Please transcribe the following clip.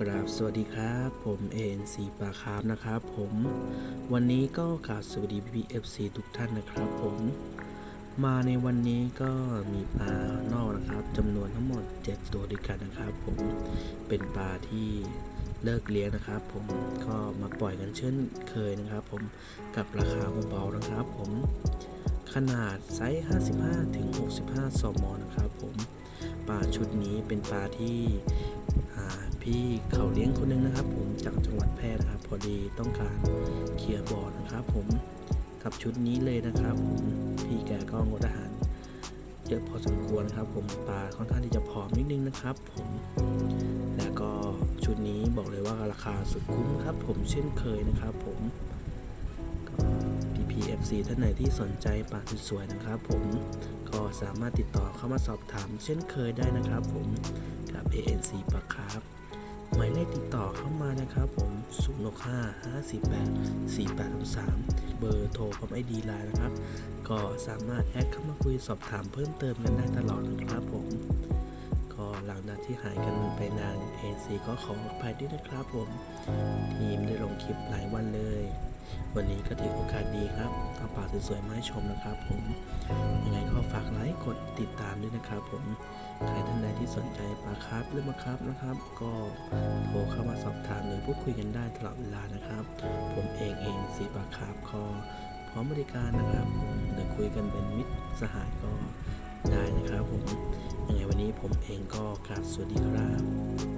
กราบสวัสดีครับ ผม ANC ปลาคาร์ฟนะครับ ผมวันนี้ก็กราบสวัสดี PFC ทุกท่านนะครับ ผมมาในวันนี้ก็มีปลานอกนะครับจำนวนทั้งหมด 7 ตัวด้วยกันนะครับ ผมเป็นปลาที่เลิกเลี้ยงนะครับ ผมก็มาปล่อยกันเช่นเคยนะครับ ผมกับราคาเบาๆนะครับ ผมขนาดไซส์ 55 ถึง 65 สมนะครับ ผมปลาชุดนี้เป็นปลาที่ พี่เขาเลี้ยงคนหนึงนะครับ ผมจากจังหวัดแพร่นะครับ พอดีต้องการเคลียร์บ่อนะครับ ผมกับชุดนี้เลยนะครับผมพี่แกก็งดอาหารเยอะพอสมควรนะครับ ผมปลาค่อนข้างที่จะผอมนิดนึงนะครับ ผมแล้วก็ชุดนี้บอกเลยว่าราคาสุดคุ้มครับ ผมเช่นเคยนะครับ ผมก็ PPFC ท่านไหนที่สนใจปลาสวยๆนะครับ ผมก็สามารถติดต่อเข้ามาสอบถาม เช่นเคยได้นะครับ ผมกับ ANC ปลาครับ หมายเลขติดต่อเข้ามานะครับผม 065 548 4833 เบอร์โทรพร้อมไอดีไลน์นะครับ ก็สามารถแอดเข้ามาคุยสอบถามเพิ่มเติมกันได้ตลอดนะครับผม ก็หลังจากที่หายกันไปนาน ANC ก็ขออภัยด้วยนะครับผม ทีมได้ลงคลิปหลายวันเลย วันนี้ก็ถือโอกาสดีครับเอาป่าสวยๆมาให้ชมนะครับผมยังไงก็ฝ กดติดตามด้วยนะครับ ผมใครท่านใดที่สนใจปลาคาร์ฟหรือมาคาร์ฟนะครับ ก็โทรเข้ามาสอบถามหรือพูดคุยกันได้ตลอดเวลานะครับ ผมเองเองสีปลาคาร์ฟคอพร้อมบริการนะครับหรือคุยกันเป็นมิตรสหายก็ได้นะครับ ผมยังไงวันนี้ผมเองก็กราบสวัสดีครับ